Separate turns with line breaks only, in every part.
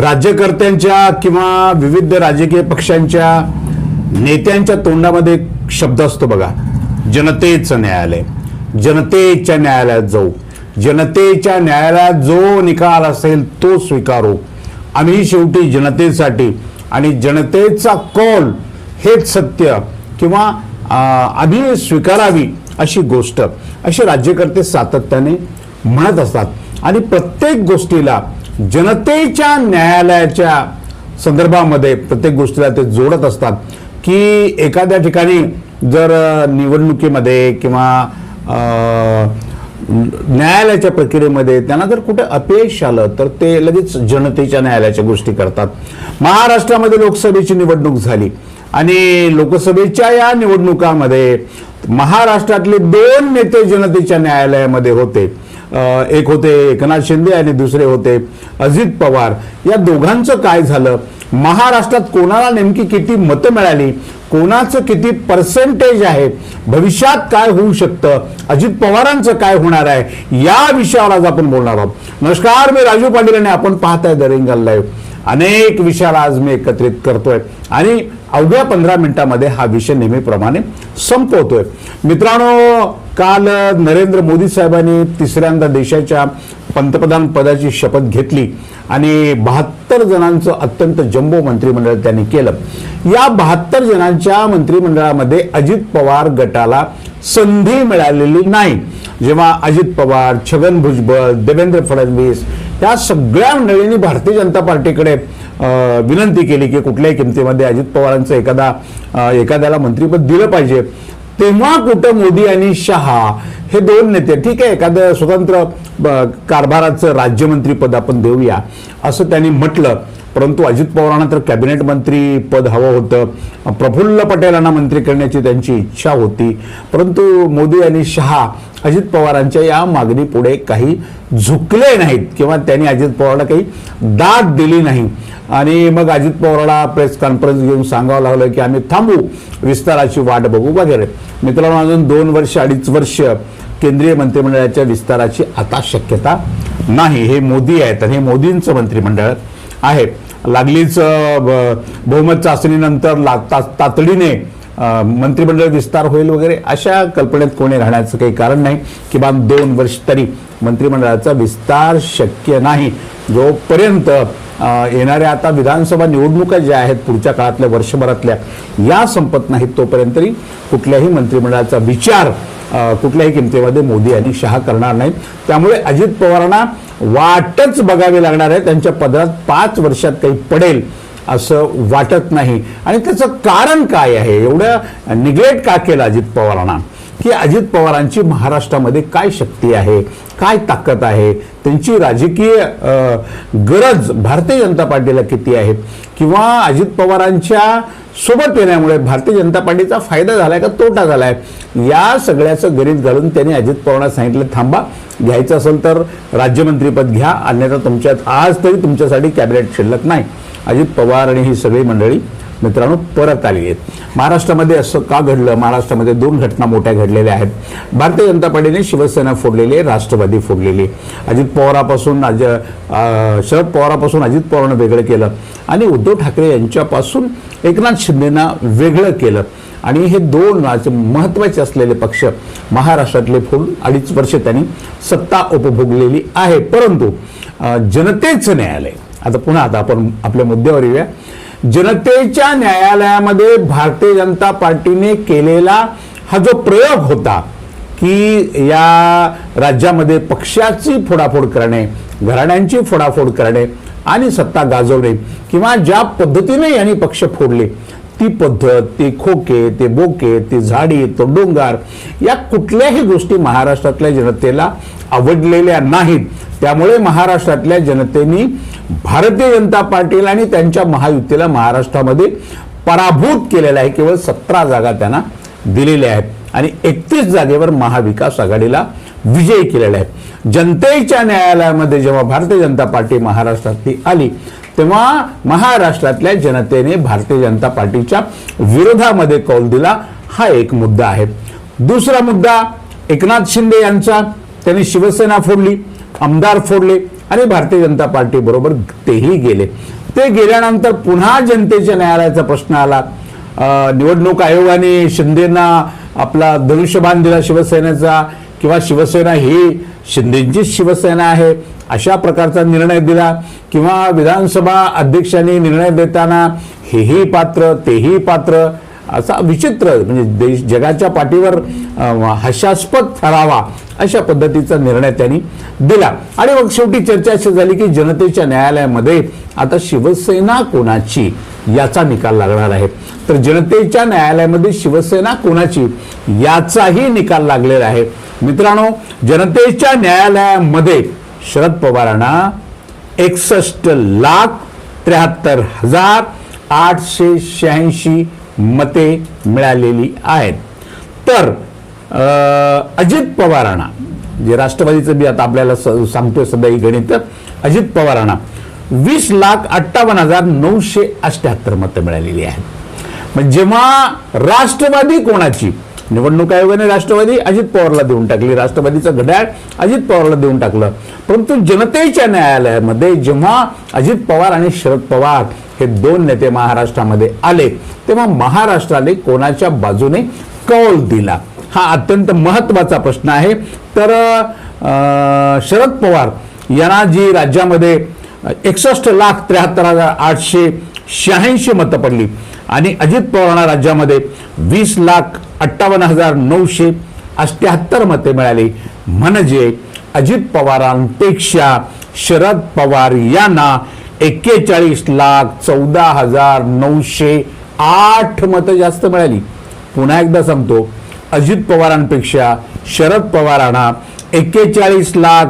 राज्यकर्त्यांच्या किंवा विविध राजकीय पक्षांच्या नेत्यांच्या तोंडामध्ये एक शब्द असतो बघा जनतेचं न्यायालय. जनतेच्या न्यायालयात जाऊ. जनतेच्या न्यायालयात जो निकाल असेल तो स्वीकारू. आम्ही शेवटी जनतेसाठी आणि जनतेचा कौल हेच सत्य किंवा आम्ही स्वीकारावी अशी गोष्ट. असे राज्यकर्ते सातत्याने म्हणत असतात. आणि प्रत्येक गोष्टीला जनतेच्या न्यायालयाच्या संदर्भामध्ये प्रत्येक गोष्टीला ते जोडत असतात की एखाद्या ठिकाणी जर निवडणुकीमध्ये किंवा न्यायालयाच्या प्रक्रियेमध्ये त्यांना जर कुठे अपयश आलं तर ते लगेच जनतेच्या न्यायालयाच्या गोष्टी करतात. महाराष्ट्रामध्ये लोकसभेची निवडणूक झाली आणि लोकसभेच्या या निवडणुकामध्ये महाराष्ट्रातले दोन नेते जनतेच्या न्यायालयामध्ये होते. एक होते एकनाथ शिंदे आणि दुसरे होते अजित पवार. या दोघांचं काय झालं? महाराष्ट्रात कोणाला नेमकी किती मतं मिळाली? कोणाचं किती पर्सेंटेज आहे? भविष्यात काय होऊ शकतं? अजित पवारांचं काय होणार आहे? या विषयावर आज आपण बोलणार आहोत. नमस्कार मी राजू पाटील आणि आपण पाहताय दरिंगल लाईव्ह अनेक विषयाला आज मी एकत्रित करतोय. आणि अवघ्या पंधरा मिनिटामध्ये हा विषय नेहमीप्रमाणे संपवतोय. मित्रांनो काल नरेंद्र मोदी साहेबांनी तिसऱ्यांदा देशाच्या पंतप्रधान पदाची शपथ घेतली आणि बहात्तर जणांचं अत्यंत जम्बो मंत्रिमंडळ त्यांनी केलं. या बहात्तर जणांच्या मंत्रिमंडळामध्ये अजित पवार गटाला संधी मिळालेली नाही. जेव्हा अजित पवार छगन भुजबळ देवेंद्र फडणवीस या सगळ्या मंडळींनी भारतीय जनता पार्टीकडे विनंती केली की कुठल्याही किमतीमध्ये अजित पवारांचं एखादा एखाद्याला मंत्रीपद दिलं पाहिजे. तेव्हा कुठं मोदी आणि शहा हे दोन नेते ठीक आहे एखादं स्वतंत्र ब, कारभाराचं राज्यमंत्रीपद आपण देऊया असं त्यांनी म्हटलं. परंतु अजित पवारांना तर कॅबिनेट मंत्री पद हवं होतं. प्रफुल्ल पटेलांना मंत्री करण्याची त्यांची इच्छा होती. परंतु मोदी आणि शहा अजित पवारांच्या या मागणीपुढे काही झुकले नाहीत किंवा त्यांनी अजित पवारला काही दाद दिली नाही. आणि मग अजित पवारला प्रेस कॉन्फरन्स घेऊन सांगावं लागलं की आम्ही थांबू विस्ताराची वाट बघू वगैरे. मित्रांनो अजून दोन वर्ष अडीच वर्ष केंद्रीय मंत्रिमंडळाच्या विस्ताराची आता शक्यता नाही. हे मोदी आहेत आणि हे मोदींचं मंत्रिमंडळ आहे. लागलीच बहुमत चाचणीनंतर ला- ता- तातडीने मंत्रिमंडळ विस्तार होईल वगैरे अशा कल्पनेत कोणी राहण्याचं काही कारण नाही किमान दोन वर्ष तरी मंत्रिमंडळाचा विस्तार शक्य नाही. जोपर्यंत येणाऱ्या आता विधानसभा निवडणुका ज्या आहेत पुढच्या काळातल्या वर्षभरातल्या या संपत नाहीत तोपर्यंत तरी कुठल्याही मंत्रिमंडळाचा विचार कुठल्याही किमतीमध्ये मोदी आणि शहा करणार नाहीत. त्यामुळे अजित पवारांना वाटच बघावी लागणार आहे. त्यांच्या पदरात पाच वर्षात काही पडेल. असं वाटत नाही. आणि त्याचं कारण काय आहे? एवढं निग्लेक्ट का केलं अजित पवारांना? की अजित पवारांची महाराष्ट्रामध्ये काय शक्ती आहे? काय ताकद आहे? त्यांची राजकीय गरज भारतीय जनता पार्टीला किती आहे? किंवा अजित पवारांच्या सोबत येण्यामुळे भारतीय जनता पार्टीचा फायदा झालाय का तोटा झालाय? या सगळ्याचं गणित घालून त्यांनी अजित पवारांना सांगितलं थांबा घ्यायचं असेल तर राज्यमंत्रीपद घ्या अन्यथा तुमच्यात आज तरी तुमच्यासाठी कॅबिनेट शिल्लक नाही. अजित पवार आणि ही सगळी मंडळी मित्रांनो परत आली आहेत. महाराष्ट्रामध्ये असं का घडलं? महाराष्ट्रामध्ये दोन घटना मोठ्या घडलेल्या आहेत. भारतीय जनता पार्टीने शिवसेना फोडलेली आहे राष्ट्रवादी फोडलेली आहे. अजित पवारापासून अज शरद पवारापासून अजित पवारांना वेगळं केलं. आणि उद्धव ठाकरे यांच्यापासून एकनाथ शिंदेना वेगळं केलं. आणि हे दोन राज महत्त्वाचे असलेले पक्ष महाराष्ट्रातले फोडून अडीच वर्ष त्यांनी सत्ता उपभोगलेली आहे. परंतु जनतेचं न्यायालय आता पुन्हा आता आपण आपल्या मुद्द्यावर येऊया. जनतेच्या न्यायालयामध्ये भारतीय जनता पार्टीने केलेला हा जो प्रयोग होता की या राज्यामध्ये पक्षाची फोडाफोड करणे घराण्यांची फोडाफोड करणे आणि सत्ता गाजवणे किंवा ज्या पद्धतीने यांनी पक्ष फोडले ती पद्धत ते खोके ते बोके ते झाडी तो डोंगर या कुठल्याही गोष्टी महाराष्ट्रातल्या जनतेला आवडलेल्या नाहीत. त्यामुळे महाराष्ट्रातल्या जनतेने भारतीय जनता पार्टीला आणि त्यांच्या महायुतीला महाराष्ट्रामध्ये पराभूत केलेला आहे. केवळ सतरा जागा त्यांना दिलेल्या आहेत. आणि एकतीस जागेवर महाविकास आघाडीला विजय केलेला आहे. जनतेच्या न्यायालयामध्ये जेव्हा भारतीय जनता पार्टी महाराष्ट्रातली आली तेव्हा महाराष्ट्रातल्या जनतेने भारतीय जनता पार्टीच्या विरोधामध्ये कौल दिला. हा एक मुद्दा आहे. दुसरा मुद्दा एकनाथ शिंदे यांचा त्यांनी शिवसेना फोडली आमदार फोडले. आणि भारतीय जनता पार्टी बरोबर तेही गेले. ते गेल्यानंतर पुन्हा जनतेच्या न्यायालयाचा प्रश्न आला. निवडणूक आयोगाने शिंदेना आपला धनुष्यबाण दिला शिवसेनेचा किंवा शिवसेना ही शिंदेचीच शिवसेना आहे अशा प्रकारचा निर्णय दिला. किंवा विधानसभा अध्यक्षांनी निर्णय देताना हेही पात्र तेही पात्र असा विचित्र म्हणजे देश जगाच्या पाठीवर अं, हास्यास्पद ठरावा अशा पद्धतीचा निर्णय त्यांनी दिला. आणि मग शेवटी चर्चा अशी झाली की जनतेच्या न्यायालयामध्ये आता शिवसेना कोणाची याचा निकाल लागणार आहे? तर जनतेच्या न्यायालयामध्ये शिवसेना कोणाची याचाही निकाल लागलेला आहे. मित्रांनो जनतेच्या न्यायालयामध्ये शरद पवारांना एकसष्ट लाख त्र्याहत्तर हजार आठशे शहाऐंशी मते मिळालेली आहेत. तर अं, अजित पवारांना जे राष्ट्रवादीचं बी आता आपल्याला सांगतोय सध्या ही गणित अजित पवारांना वीस लाख अठ्ठावन्न हजार नऊशे अष्ट्याहत्तर मतं मिळालेली आहेत. मग जेव्हा राष्ट्रवादी कोणाची निवडणूक आयोगाने राष्ट्रवादी अजित पवारला देऊन टाकली राष्ट्रवादीचं घड्याळ अजित पवारला देऊन टाकलं परंतु जनतेच्या न्यायालयामध्ये जेव्हा अजित पवार आणि शरद पवार हे दोन नेते महाराष्ट्रामध्ये आले. तेव्हा महाराष्ट्राने कोणाच्या बाजूने कौल दिला? हा अत्यंत महत्त्वाचा प्रश्न आहे. तर शरद पवार यांना जी राज्यामध्ये एकसष्ट लाख त्र्याहत्तर हजार आठशे शहाऐंशी मतं पडली आणि अजित पवारांना राज्यामध्ये वीस लाख अठ्ठावन्न हजार नऊशे अष्ट्याहत्तर मते मिळाली. म्हणजे अजित पवारांपेक्षा शरद पवार यांना एक्केचाळीस लाख चौदा हजार नऊशे आठ मतं जास्त मिळाली. पुन्हा एकदा सांगतो अजित पवारांपेक्षा शरद पवारांना एक्केचाळीस लाख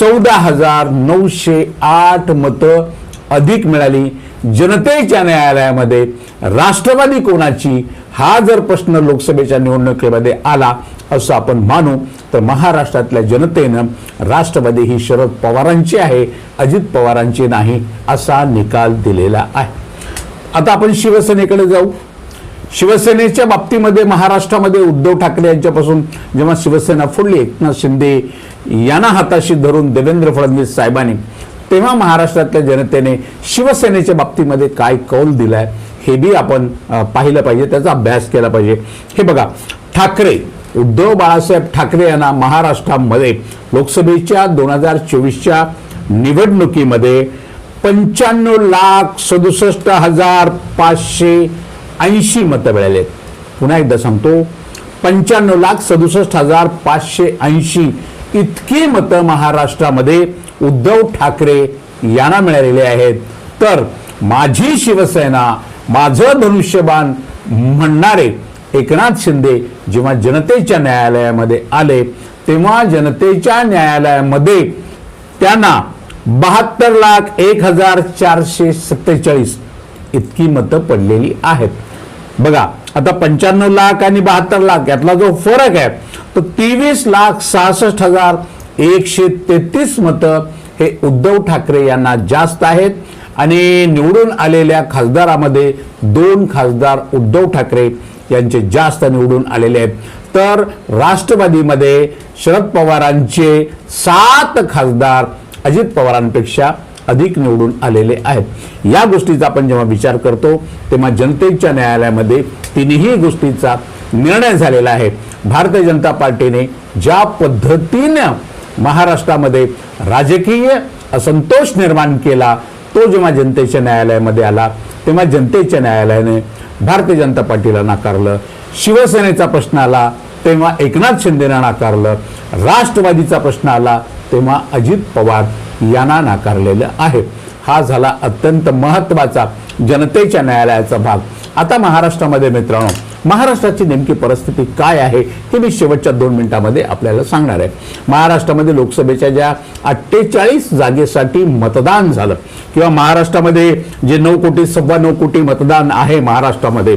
चौदा हजार नऊशे आठ मतं अधिक मिळाली. जनतेच्या न्यायालयामध्ये राष्ट्रवादी कोणाची हा जर प्रश्न लोकसभेच्या निवडणुकीमध्ये आला असं आपण मानू. तर महाराष्ट्रातल्या जनतेनं राष्ट्रवादी ही शरद पवारांची आहे अजित पवारांची नाही असा निकाल दिलेला आहे. आता आपण शिवसेनेकडे जाऊ. शिवसेनेच्या बाबतीमध्ये महाराष्ट्रामध्ये उद्धव ठाकरे यांच्यापासून जेव्हा शिवसेना फोडली एकनाथ शिंदे यांना हाताशी धरून देवेंद्र फडणवीस साहेबांनी तेव्हा महाराष्ट्रातल्या जनतेने शिवसेनेच्या बाबतीमध्ये काय कौल दिलाय हे बी आपण पाहिलं पाहिजे त्याचा अभ्यास केला पाहिजे. हे बघा ठाकरे उद्धव बाळासाहेब ठाकरे यांना महाराष्ट्रामध्ये लोकसभेच्या दोन हजार चोवीसच्या निवडणुकीमध्ये पंच्याण्णव लाख सदुसष्ट हजार पाचशे ऐंशी मतं मिळाले पुन्हा एकदा सांगतो पंच्याण्णव लाख सदुसष्ट हजार पाचशे ऐंशी इतकी मतं महाराष्ट्रामध्ये उद्धव ठाकरे यांना मिळालेले आहेत. तर माझी शिवसेना माझं धनुष्यबाण म्हणणारे एकनाथ शिंदे जेव्हा जनतेच्या न्यायालयामध्ये आले तेव्हा जनतेच्या न्यायालयामध्ये त्यांना बहात्तर लाख एक हजार चारशे सत्तेचाळीस इतकी मतं पडलेली आहेत. बघा आता पंच्याण्णव लाख आणि बहात्तर लाख यातला जो फरक आहे तो तेवीस लाख सहासष्ट हजार एकशे तेहतीस मतं हे उद्धव ठाकरे यांना जास्त आहेत आणि निवडून आलेल्या खासदारामध्ये दोन खासदार उद्धव ठाकरे यांचे जास्त निवडून आलेले आहेत. तर राष्ट्रवादीमध्ये शरद पवारांचे सात खासदार अजित पवारांपेक्षा अधिक निवडून आलेले आहेत. या गोष्टीचा आपण जेव्हा विचार करतो तेव्हा जनतेच्या न्यायालयामध्ये तिन्ही गोष्टीचा निर्णय झालेला आहे. भारतीय जनता पार्टीने ज्या पद्धतीनं महाराष्ट्रामध्ये राजकीय असंतोष निर्माण केला तो जेव्हा जनतेच्या न्यायालयामध्ये आला तेव्हा जनतेच्या न्यायालयाने भारतीय जनता पार्टीला नाकारलं शिवसेनेचा प्रश्न आला तेव्हा एकनाथ शिंदेना नाकारलं राष्ट्रवादीचा प्रश्न आला तेव्हा अजित पवार यांना नाकारलेलं आहे. हा झाला अत्यंत महत्त्वाचा जनतेच्या न्यायालयाचा भाग. आता महाराष्ट्रामध्ये मित्रांनो महाराष्ट्राची नेमकी परिस्थिती काय आहे हे मी शेवटच्या दोन मिनिटांमध्ये आपल्याला सांगणार आहे. महाराष्ट्रामध्ये लोकसभेच्या ज्या अठ्ठेचाळीस जागेसाठी मतदान झालं किंवा महाराष्ट्रामध्ये जे नऊ कोटी सव्वा नऊ कोटी मतदान आहे महाराष्ट्रामध्ये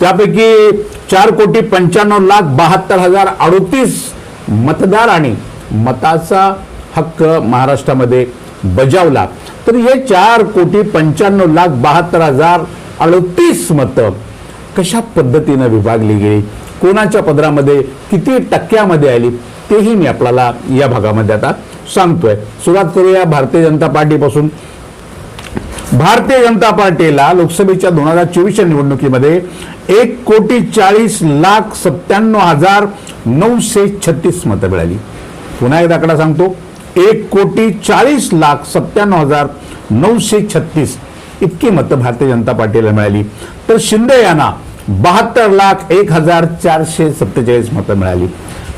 त्यापैकी चार कोटी पंच्याण्णव लाख बहात्तर हजार अडोतीस मतदारांनी मताचा हक्क महाराष्ट्रामध्ये बजावला. तर हे चार कोटी पंच्याण्णव लाख बहात्तर हजार अडतीस मतं कशा पद्धतीनं विभागली गेली? कोणाच्या पदरामध्ये किती टक्क्यामध्ये आली? तेही मी आपल्याला या भागामध्ये आता सांगतोय. सुरुवात करूया भारतीय जनता पार्टीपासून. भारतीय जनता पार्टीला लोकसभेच्या दोन हजार चोवीसच्या निवडणुकीमध्ये एक कोटी चाळीस लाख सत्त्याण्णव हजार नऊशे छत्तीस मतं मिळाली. पुन्हा एकदा आकडा सांगतो. एक कोटी चाळीस लाख सत्त्याण्णव हजार नऊशे छत्तीस इतकी मतं भारतीय जनता पार्टीला मिळाली. तर शिंदे यांना बहात्तर लाख एक हजार चारशे सत्तेचाळीस मतं मिळाली.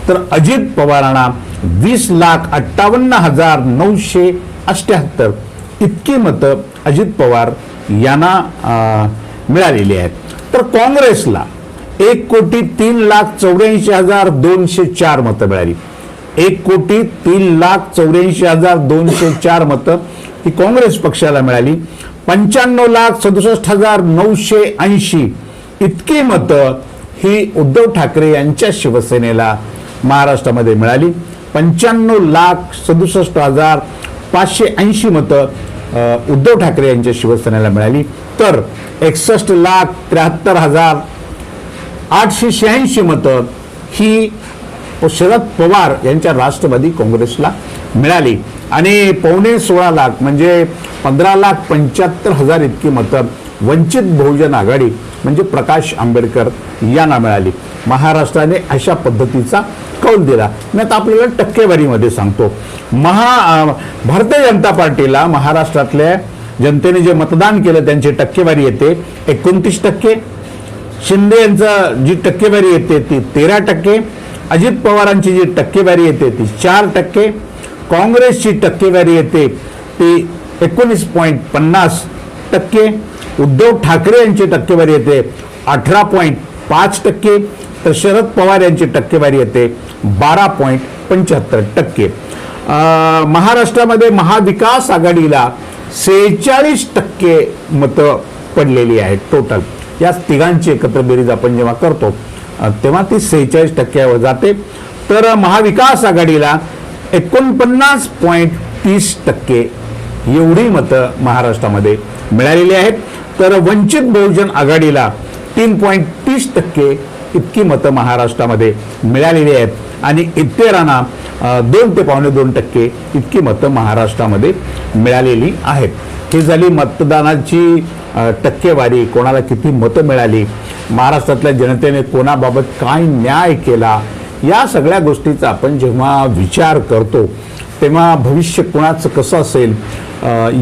तर अजित पवारांना वीस लाख अठ्ठावन्न हजार नऊशे अठ्याहत्तर इतकी मतं अजित पवार यांना मिळालेली आहेत. तर काँग्रेसला एक कोटी तीन लाख चौऱ्याऐंशी हजार दोनशे चार मतं मिळाली. एक कोटी तीन लाख चौऱ्याऐंशी हजार दोनशे चार मतं ही काँग्रेस पक्षाला मिळाली. पंच्याण्णव लाख सदुसष्ट हजार नऊशे ऐंशी इतकी मतं ही उद्धव ठाकरे यांच्या शिवसेनेला महाराष्ट्रामध्ये मिळाली. पंच्याण्णव लाख सदुसष्ट हजार पाचशे ऐंशी मतं उद्धव ठाकरे यांच्या शिवसेनेला मिळाली. तर एकसष्ट लाख त्र्याहत्तर हजार आठशे शहाऐंशी मतं ही शरद पवार यांच्या राष्ट्रवादी काँग्रेसला मिळाली. आणि पावणे सोळा लाख म्हणजे पंधरा लाख पंच्याहत्तर हजार इतकी मतं वंचित बहुजन आघाडी म्हणजे प्रकाश आंबेडकर यांना मिळाली. महाराष्ट्राने अशा पद्धतीचा कौल दिला. मी आता आपल्याला टक्केवारीमध्ये सांगतो. महा भारतीय जनता पार्टीला महाराष्ट्रातल्या जनतेने जे मतदान केलं त्यांची टक्केवारी येते एकोणतीस टक्के. शिंदे यांचं जी टक्केवारी येते ती तेरा टक्के. अजित पवारांची जी टक्केवारी येते ती चार टक्के. काँग्रेसची टक्केवारी येते ती एकोणीस पॉईंट पन्नास टक्के. उद्धव ठाकरे यांची टक्केवारी येते. अठरा पॉईंट पाच टक्के. तर शरद पवार यांची टक्केवारी येते. बारा पॉईंट पंच्याहत्तर टक्के. महाराष्ट्रामध्ये महाविकास आघाडीला सेहेचाळीस टक्के मतं पडलेली आहेत टोटल या तिघांची एकत्र बेरीज आपण जेव्हा करतो तेव्हा ती सेहेचाळीस टक्क्यावर जाते. तर महाविकास आघाडीला एकोणपन्नास पॉईंट तीस टक्के एवढी मतं महाराष्ट्रामध्ये मिळालेली आहेत. तर वंचित बहुजन आघाडीला तीन पॉईंट तीस टक्के इतकी मतं महाराष्ट्रामध्ये मिळालेली आहेत. आणि इतरांना दोन ते पावणे दोन टक्के इतकी मतं महाराष्ट्रामध्ये मिळालेली आहेत. ही झाली मतदानाची टक्केवारी. कोणाला किती मतं मिळाली? महाराष्ट्रातल्या जनतेने कोणाबाबत काय न्याय केला? या सगळ्या गोष्टीचा आपण जेव्हा विचार करतो तेव्हा भविष्य कोणाचं कसं असेल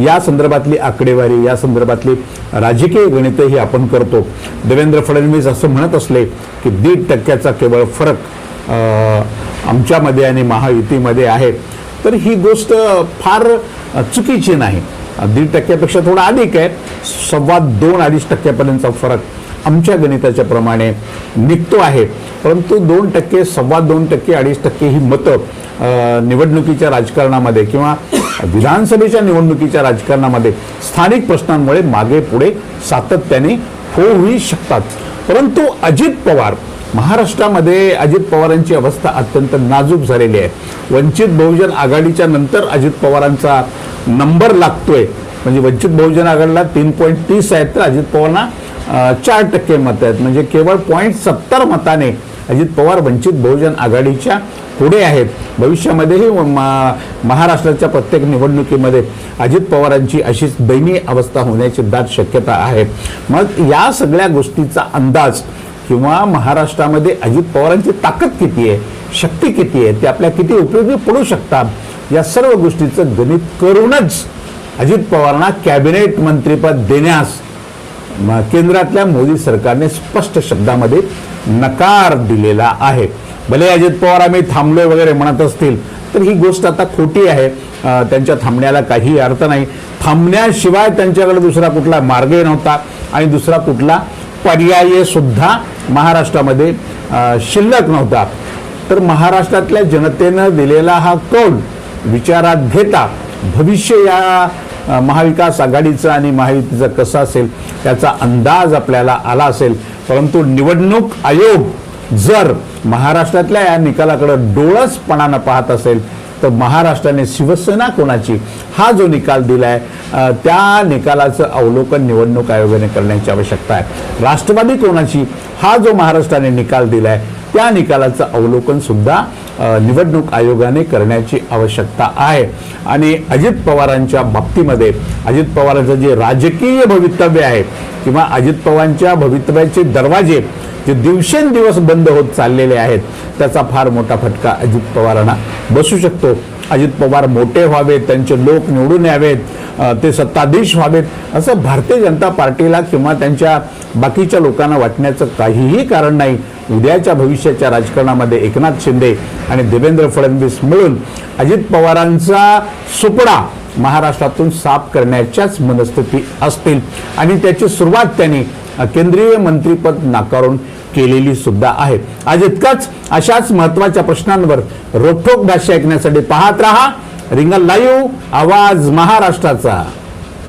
या संदर्भातली आकडेवारी या संदर्भातली राजकीय गणितही आपण करतो. देवेंद्र फडणवीस असं म्हणत असले की दीड टक्क्याचा केवळ फरक आमच्यामध्ये आणि महायुतीमध्ये आहे. तर ही गोष्ट फार चुकीची नाही. दीड टक्क्यापेक्षा थोडा अधिक आहे. सव्वा दोन अडीच टक्क्यापर्यंतचा फरक आमच्या गणिताच्या प्रमाणे निघतो आहे. परंतु दोन टक्के सव्वा दोन टक्के अडीच टक्के ही मतं निवडणुकीच्या राजकारणामध्ये किंवा विधानसभेच्या निवडणुकीच्या राजकारणामध्ये स्थानिक प्रश्नांमुळे मागे पुढे सातत्याने होऊही शकतात. परंतु अजित पवार महाराष्ट्रामध्ये अजित पवारांची अवस्था अत्यंत नाजूक झालेली आहे. वंचित बहुजन आघाडीच्या नंतर अजित पवारांचा नंबर लागतोय. म्हणजे वंचित बहुजन आघाडीला तीन पॉईंट तीस आहेत तर अजित पवारांना चार टक्के मतं आहेत. म्हणजे केवळ पॉईंट सत्तर मताने अजित पवार वंचित बहुजन आघाडीच्या पुढे आहेत. भविष्यामध्येही मा- महाराष्ट्राच्या प्रत्येक निवडणुकीमध्ये अजित पवारांची अशीच दयनीय अवस्था होण्याची दाट शक्यता आहे. मग या सगळ्या गोष्टीचा अंदाज किंवा महाराष्ट्रामध्ये अजित पवारांची ताकद किती आहे शक्ती किती आहे ते आपल्या किती उपयोगी पडू शकतात या सर्व गोष्टीचं गणित करूनच अजित पवारांना कॅबिनेट मंत्रीपद देण्यास म- केंद्रातल्या मोदी सरकारने स्पष्ट शब्दामध्ये नकार दिलेला आहे. भले अजित पवार आम्ही थांबलोय वगैरे म्हणत असतील तर ही गोष्ट आता खोटी आहे. त्यांच्या थांबण्याला काही अर्थ नाही. थांबण्याशिवाय त्यांच्याकडे दुसरा कुठला मार्गही नव्हता आणि दुसरा कुठला पर्यायसुद्धा महाराष्ट्रामध्ये शिल्लक नव्हता. तर महाराष्ट्रातल्या जनतेनं दिलेला हा कौल विचारात घेता भविष्य या महाविकास आघाडीचं आणि महायुतीचं कसं असेल त्याचा अंदाज आपल्याला आला असेल. परंतु निवडणूक आयोग जर महाराष्ट्रातल्या या निकालाकडं डोळसपणानं पाहत असेल तर महाराष्ट्राने शिवसेना कोणाची? हा जो निकाल दिला आहे त्या निकालाचं अवलोकन निवडणूक आयोगाने करण्याची आवश्यकता आहे. राष्ट्रवादी कोणाची? हा जो महाराष्ट्राने निकाल दिला आहे त्या निकालाचं अवलोकन सुद्धा निवडणूक आयोगाने करण्याची आवश्यकता आहे. आणि अजित पवारांच्या बाबतीमध्ये अजित पवारांचं जे राजकीय भवितव्य आहे किंवा अजित पवारांच्या भवितव्याचे दरवाजे जे दिवसेंदिवस बंद होत चाललेले आहेत त्याचा फार मोठा फटका अजित पवारांना बसू शकतो. अजित पवार मोठे व्हावेत त्यांचे लोक निवडून यावेत ते सत्ताधीश व्हावेत असं भारतीय जनता पार्टीला किंवा त्यांच्या बाकीच्या लोकांना वाटण्याचं काहीही कारण नाही. उद्याच्या भविष्याच्या राजकारणामध्ये एकनाथ शिंदे आणि देवेंद्र फडणवीस मिळून अजित पवारांचा सुपडा महाराष्ट्रातून साफ करण्याच्याच मनस्थिती असतील. आणि त्याची सुरुवात त्यांनी केंद्रीय मंत्रीपद नाकारून केलेली सुद्धा आहे. आज इतकंच अशाच महत्त्वाच्या प्रश्नांवर रोखोक भाष्य ऐकण्यासाठी पाहत रहा. रिंगल लाईव्ह आवाज महाराष्ट्राचा.